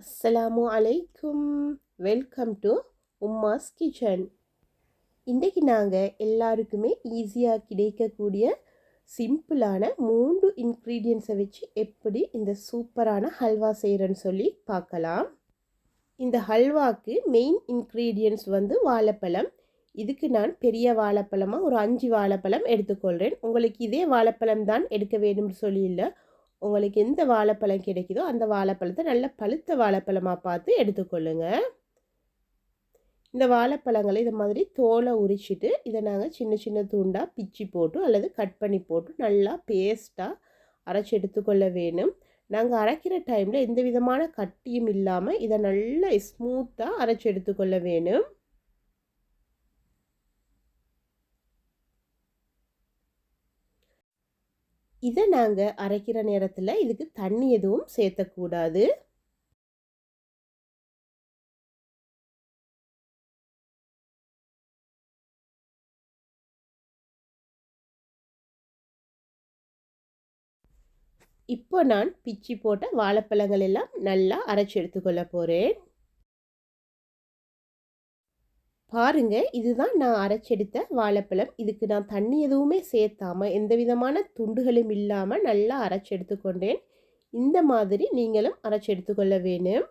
அஸ்ஸலாமு அலைக்கும் welcome to உம்மாஸ் kitchen இன்றைக்கி நாங்கள் எல்லாருக்குமே ஈஸியாக கிடைக்கக்கூடிய சிம்பிளான மூன்று இன்க்ரீடியன்ஸை வச்சு எப்படி இந்த சூப்பரான ஹல்வா செய்கிறேன்னு சொல்லி பார்க்கலாம். இந்த ஹல்வாக்கு மெயின் இன்க்ரீடியன்ஸ் வந்து வாழைப்பழம். இதுக்கு நான் பெரிய வாழைப்பழமாக ஒரு அஞ்சு வாழைப்பழம் எடுத்துக்கொள்கிறேன் உங்களுக்கு இதே வாழைப்பழம் தான் எடுக்க வேண்டும்னு சொல்லி இல்லை. உங்களுக்கு எந்த வாழைப்பழம் கிடைக்குதோ அந்த வாழைப்பழத்தை நல்ல பழுத்த வாழைப்பழமாக பார்த்து எடுத்துக்கொள்ளுங்க. இந்த வாழைப்பழங்களை இது மாதிரி தோலை உரிச்சிட்டு இதை நாங்கள் சின்ன சின்ன துண்டாக பிச்சு போட்டு அல்லது கட் பண்ணி போட்டு நல்லா பேஸ்ட்டாக அரைச்சி எடுத்துக்கொள்ள வேணும். நாங்கள் அரைக்கிற டைமில் எந்த விதமான கட்டியும் இல்லாமல் இதை நல்லா ஸ்மூத்தாக அரைச்சி எடுத்துக்கொள்ள வேணும். இதை நாங்கள் அரைக்கிற நேரத்தில் இதுக்கு தண்ணி எதுவும் சேர்த்தக்கூடாது. இப்போ நான் பிச்சி போட்ட வாழைப்பழங்கள் எல்லாம் நல்லா அரைச்சி எடுத்துக்கொள்ள போகிறேன் பாருங்க இதுதான் நான் அரைச்செடுத்த வாழைப்பழம். இதுக்கு நான் தண்ணி எதுவுமே சேர்த்தாமல் எந்த விதமான துண்டுகளும் இல்லாமல் நல்லா அரைச்சி எடுத்துக்கொண்டேன் இந்த மாதிரி நீங்களும் அரைச்சி எடுத்துக்கொள்ள வேணும்.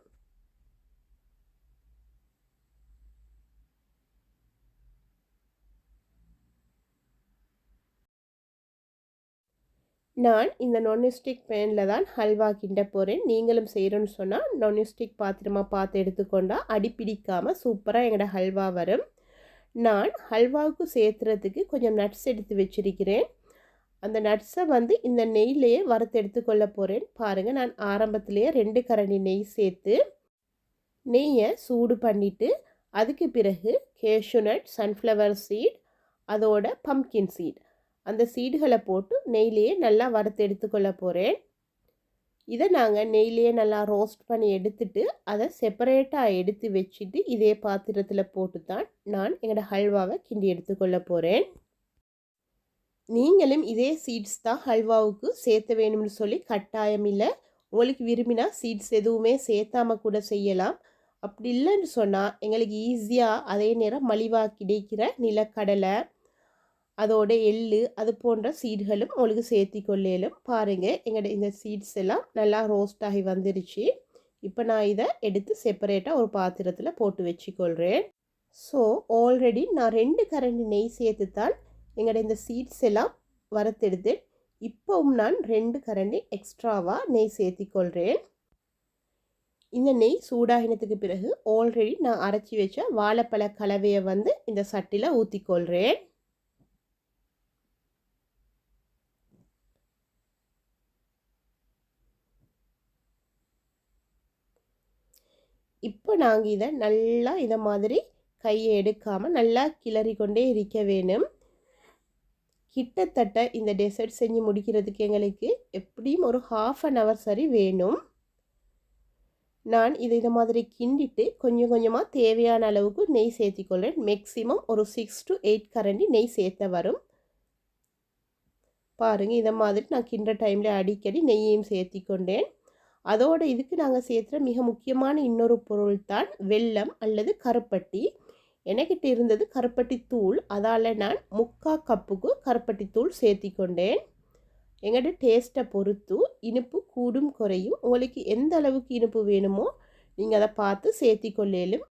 நான் இந்த நான்ஸ்டிக் பேனில் தான் ஹல்வா கிண்ட போகிறேன் நீங்களும் செய்கிறோன்னு சொன்னால் நான்ஸ்டிக் பாத்திரமாக பார்த்து எடுத்துக்கொண்டால் அடிப்பிடிக்காமல் சூப்பராக எங்களோட ஹல்வா வரும். நான் ஹல்வாவுக்கு சேர்த்துறதுக்கு கொஞ்சம் நட்ஸ் எடுத்து வச்சிருக்கிறேன். அந்த நட்ஸை வந்து இந்த நெய்லேயே வறுத்து எடுத்துக்கொள்ள போகிறேன் பாருங்கள் நான் ஆரம்பத்திலேயே ரெண்டு கரண்டி நெய் சேர்த்து நெய்யை சூடு பண்ணிவிட்டு அதுக்கு பிறகு கேஷு நட் சன்ஃப்ளவர் சீட் அதோட பம்கின் சீட் அந்த சீடுகளை போட்டு நெய்லேயே நல்லா வறுத்து எடுத்துக்கொள்ள போகிறேன் இதை நாங்கள் நெய்லேயே நல்லா ரோஸ்ட் பண்ணி எடுத்துட்டு அதை செப்பரேட்டாக எடுத்து வச்சுட்டு இதே பாத்திரத்தில் போட்டு தான் நான் எங்களோட ஹல்வாவை கிண்டி எடுத்துக்கொள்ள போகிறேன் நீங்களும் இதே சீட்ஸ் தான் ஹல்வாவுக்கு சேர்த்த வேணும்னு சொல்லி கட்டாயம் இல்லை. உங்களுக்கு விரும்பினா சீட்ஸ் எதுவுமே சேர்த்தாம கூட செய்யலாம். அப்படி இல்லைன்னு சொன்னால் எங்களுக்கு ஈஸியாக அதே நேரம் மலிவாக கிடைக்கிற நிலக்கடலை அதோட எள்ளு அது போன்ற சீடுகளும் உங்களுக்கு சேர்த்தி கொள்ளையிலும் பாருங்கள் எங்களோட இந்த சீட்ஸ் எல்லாம் நல்லா ரோஸ்ட் ஆகி வந்துருச்சு. இப்போ நான் இதை எடுத்து செப்பரேட்டாக ஒரு பாத்திரத்தில் போட்டு வச்சுக்கொள்கிறேன் ஸோ ஆல்ரெடி நான் ரெண்டு கரண்டி நெய் சேர்த்து தான் எங்களோட இந்த சீட்ஸ் எல்லாம் வறுத்தெடுத்து இப்போவும் நான் ரெண்டு கரண்டி எக்ஸ்ட்ராவாக நெய் சேர்த்திக்கொள்கிறேன் இந்த நெய் சூடாகினத்துக்கு பிறகு ஆல்ரெடி நான் அரைச்சி வச்ச வாழைப்பழ கலவையை வந்து இந்த சட்டியில் ஊற்றிக்கொள்கிறேன் இப்போ நாங்கள் இதை நல்லா இதை மாதிரி கையை எடுக்காமல் நல்லா கிளறி கொண்டே இருக்க வேணும். கிட்டத்தட்ட இந்த டெசர்ட் செஞ்சு முடிக்கிறதுக்கு எங்களுக்கு எப்படியும் ஒரு ஹாஃப் அன் ஹவர் சரி வேணும். நான் இதை இதை மாதிரி கிண்டிட்டு கொஞ்சம் கொஞ்சமாக தேவையான அளவுக்கு நெய் சேர்த்திக்கொள்கிறேன் மேக்ஸிமம் ஒரு சிக்ஸ் டு எயிட் கரண்டி நெய் சேர்த்த வரும். பாருங்கள் இதை மாதிரி நான் கிண்ட டைமில் அடிக்கடி நெய்யையும் சேர்த்திக்கொண்டேன். அதோடு இதுக்கு நாங்கள் சேர்த்துற மிக முக்கியமான இன்னொரு பொருள் தான் வெல்லம் அல்லது கருப்பட்டி. எனக்கிட்ட இருந்தது கருப்பட்டி தூள். அதால் நான் முக்கா கப்புக்கு கருப்பட்டி தூள் சேர்த்தி கொண்டேன் எங்கள்கிட்ட டேஸ்ட்டை பொறுத்து இனிப்பு கூடும் குறையும். உங்களுக்கு எந்த அளவுக்கு இனிப்பு வேணுமோ நீங்கள் அதை பார்த்து சேர்த்தி கொள்ளேலும்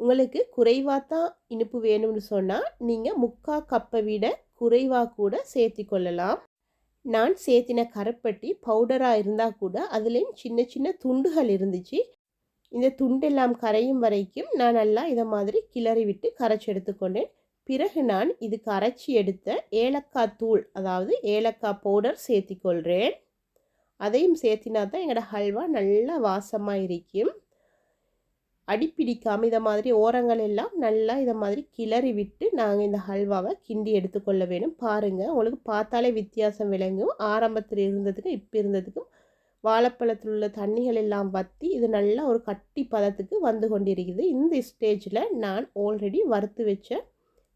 உங்களுக்கு குறைவாக தான் இனிப்பு வேணும்னு சொன்னால் நீங்கள் முக்கா கப்பை விட குறைவாக கூட சேர்த்தி கொள்ளலாம் நான் சேர்த்தின கரைப்பட்டி பவுடராக இருந்தால் கூட அதுலேயும் சின்ன சின்ன துண்டுகள் இருந்துச்சு. இந்த துண்டெல்லாம் கரையும் வரைக்கும் நான் நல்லா இதை மாதிரி கிளறி விட்டு கரைச்சி எடுத்துக்கொண்டேன். பிறகு நான் இதுக்கு அரைச்சி எடுத்த ஏலக்காய் தூள் அதாவது ஏலக்காய் பவுடர் சேர்த்திக்கொள்கிறேன் அதையும் சேர்த்தினா தான் எங்களோட ஹல்வா நல்லா வாசமாக இருக்கும். அடிப்பிடிக்காமல் இதை மாதிரி ஓரங்கள் எல்லாம் நல்லா இதை மாதிரி கிளறி விட்டு நாங்கள் இந்த ஹல்வாவை கிண்டி எடுத்துக்கொள்ள வேணும். பாருங்கள் உங்களுக்கு பார்த்தாலே வித்தியாசம் விளங்கும். ஆரம்பத்தில் இருந்ததுக்கும் இப்போ இருந்ததுக்கும் வாழைப்பழத்தில் உள்ள தண்ணிகள் எல்லாம் வற்றி இது நல்லா ஒரு கட்டி பதத்துக்கு வந்து கொண்டிருக்குது. இந்த ஸ்டேஜில் நான் ஆல்ரெடி வறுத்து வச்ச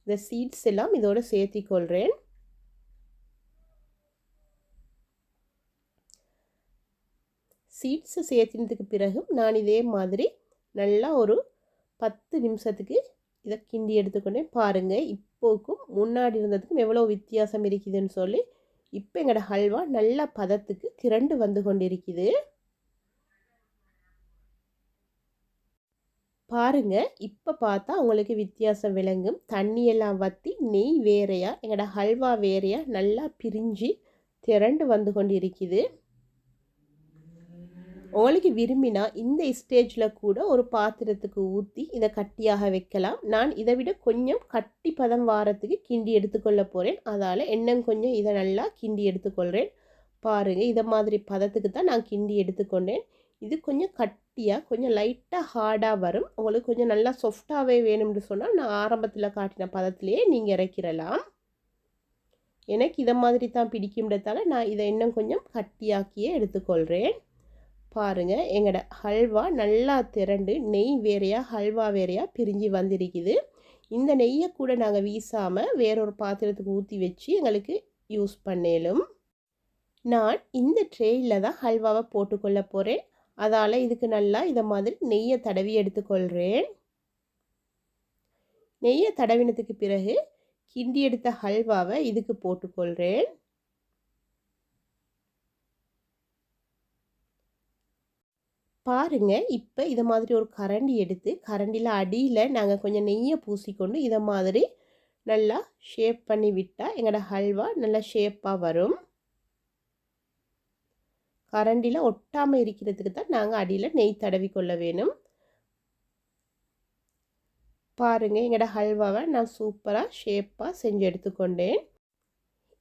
இந்த சீட்ஸ் எல்லாம் இதோடு சேர்த்திக்கொள்கிறேன் சீட்ஸை சேர்த்தினதுக்கு பிறகும் நான் இதே மாதிரி நல்லா ஒரு பத்து நிமிஷத்துக்கு இதை கிண்டி எடுத்துக்கொண்டே பாருங்கள் இப்போக்கும் முன்னாடி இருந்ததுக்கும் எவ்வளோ வித்தியாசம் இருக்குதுன்னு சொல்லி இப்போ எங்களோட ஹல்வா நல்லா பதத்துக்கு திரண்டு வந்து கொண்டிருக்குது. பாருங்க இப்போ பார்த்தா உங்களுக்கு வித்தியாசம் விளங்கும். தண்ணியெல்லாம் வற்றி நெய் வேறையாக எங்களோட ஹல்வா வேறையாக நல்லா பிரிஞ்சு திரண்டு வந்து கொண்டு இருக்குது உங்களுக்கு விரும்பினா இந்த ஸ்டேஜில் கூட ஒரு பாத்திரத்துக்கு ஊற்றி இதை கட்டியாக வைக்கலாம். நான் இதை விட கொஞ்சம் கட்டி பதம் வாரத்துக்கு கிண்டி எடுத்துக்கொள்ள போகிறேன் அதால் எண்ணம் கொஞ்சம் இதை நல்லா கிண்டி எடுத்துக்கொள்கிறேன் பாருங்கள் இதை மாதிரி பதத்துக்கு தான் நான் கிண்டி எடுத்துக்கொண்டேன். இது கொஞ்சம் கட்டியாக கொஞ்சம் லைட்டாக ஹார்டாக வரும். உங்களுக்கு கொஞ்சம் நல்லா சாஃப்டாகவே வேணும்னு சொன்னால் நான் ஆரம்பத்தில் காட்டின பதத்திலேயே நீங்கள் இறக்கிறலாம் எனக்கு இதை மாதிரி தான் பிடிக்கும்ன்றதால நான் இதை இன்னும் கொஞ்சம் கட்டியாக்கியே எடுத்துக்கொள்கிறேன் பாருங்கள் எங்களோட ஹல்வா நல்லா திரண்டு நெய் வேறையாக ஹல்வா வேறையாக பிரிஞ்சு வந்திருக்குது. இந்த நெய்யை கூட நாங்கள் வீசாமல் வேறொரு பாத்திரத்துக்கு ஊற்றி வச்சு எங்களுக்கு யூஸ் பண்ணலும். நான் இந்த ட்ரேயில் தான் ஹல்வாவை போட்டுக்கொள்ள போகிறேன் அதால் இதுக்கு நல்லா இதை மாதிரி நெய்யை தடவி எடுத்துக்கொள்கிறேன் நெய்யை தடவினத்துக்கு பிறகு கிண்டி எடுத்த ஹல்வாவை இதுக்கு போட்டுக்கொள்கிறேன் பாருங்க. இப்போ இதை மாதிரி ஒரு கரண்டி எடுத்து கரண்டியில் அடியில் நாங்கள் கொஞ்சம் நெய்யை பூசிக்கொண்டு இதை மாதிரி நல்லா ஷேப் பண்ணி விட்டால் எங்களோட ஹல்வா நல்லா ஷேப்பாக வரும். கரண்டியில் ஒட்டாமல் இருக்கிறதுக்கு தான் நாங்கள் அடியில் நெய் தடவி கொள்ள வேணும். பாருங்கள் எங்களோட ஹல்வாவை நான் சூப்பராக ஷேப்பாக செஞ்சு எடுத்துக்கொண்டேன்.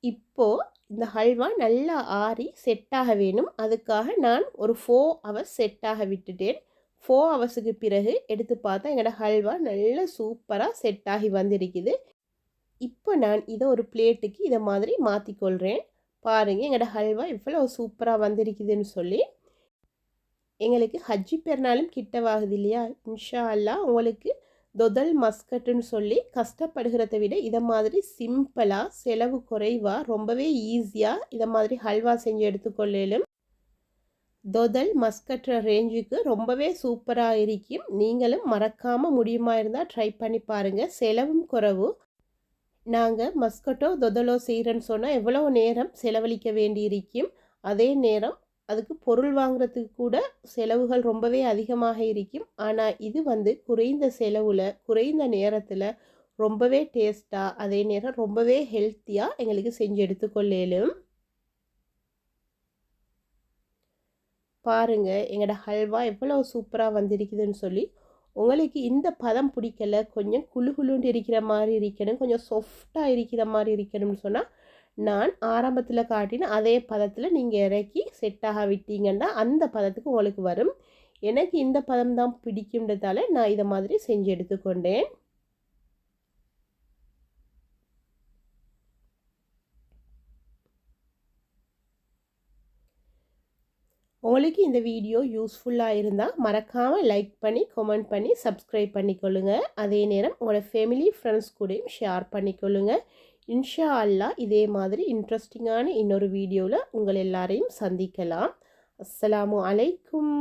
இப்போது இந்த ஹல்வா நல்லா ஆறி செட்டாக வேணும். அதுக்காக நான் ஒரு ஃபோர் ஹவர்ஸ் செட்டாக விட்டுட்டேன். ஃபோர் ஹவர்ஸுக்கு பிறகு எடுத்து பார்த்தா எங்களோட ஹல்வா நல்லா சூப்பராக செட்டாகி வந்திருக்குது. இப்போ நான் இதை ஒரு பிளேட்டுக்கு இதை மாதிரி மாற்றிக்கொள்கிறேன் பாருங்கள் எங்களோட ஹல்வா இவ்வளோ சூப்பராக வந்திருக்குதுன்னு சொல்லி. எங்களுக்கு ஹஜ்ஜி பெருநாளும் கிட்டவாகுது இல்லையா? இன்ஷா அல்லா உங்களுக்கு தொதல் மஸ்கட்டுன்னு சொல்லி கஷ்டப்படுகிறத விட இதை மாதிரி சிம்பிளாக செலவு குறைவாக ரொம்பவே ஈஸியாக இதை மாதிரி ஹல்வா செஞ்சு எடுத்துக்கொள்ளலும். தொதல் மஸ்கட்டுற ரேஞ்சுக்கு ரொம்பவே சூப்பராக இருக்கும். நீங்களும் மறக்காமல் முடியுமா இருந்தால் ட்ரை பண்ணி பாருங்கள் செலவும் குறவு. நாங்கள் மஸ்கட்டோ தொதலோ செய்கிறேன்னு சொன்னால் எவ்வளோ நேரம் செலவழிக்க வேண்டியிருக்கும்? அதே நேரம் அதுக்கு பொருள் வாங்குறதுக்கு கூட செலவுகள் ரொம்பவே அதிகமாக இருக்கும். ஆனால் இது வந்து குறைந்த செலவில் குறைந்த நேரத்தில் ரொம்பவே டேஸ்ட்டாக அதே நேரம் ரொம்பவே ஹெல்த்தியாக எங்களுக்கு செஞ்சு எடுத்துக்கொள்ளலும். பாருங்கள் எங்களோட ஹல்வா எவ்வளோ சூப்பராக வந்திருக்குதுன்னு சொல்லி உங்களுக்கு இந்த பதம் பிடிக்கல கொஞ்சம் குழு குழுண்டு இருக்கிற மாதிரி இருக்கணும் கொஞ்சம் சாஃப்டாக இருக்கிற மாதிரி இருக்கணும்னு சொன்னால் நான் ஆரம்பத்தில் காட்டின அதே பதத்தில் நீங்கள் இறக்கி செட்டாக விட்டீங்கன்னா அந்த பதத்துக்கு உங்களுக்கு வரும். எனக்கு இந்த பதம் தான் பிடிக்குன்றதால நான் இதை மாதிரி செஞ்சு எடுத்துக்கொண்டேன். உங்களுக்கு இந்த வீடியோ யூஸ்ஃபுல்லாக இருந்தால் மறக்காமல் லைக் பண்ணி கமெண்ட் பண்ணி சப்ஸ்கிரைப் பண்ணிக்கொள்ளுங்க. அதே நேரம் உங்களோட ஃபேமிலி ஃப்ரெண்ட்ஸ் கூடயும் ஷேர் பண்ணிக்கொள்ளுங்கள் இன்ஷா அல்லா இதே மாதிரி இன்ட்ரெஸ்டிங்கான இன்னொரு வீடியோவில் உங்கள் எல்லாரையும் சந்திக்கலாம். அஸ்ஸலாமு அலைக்கும்.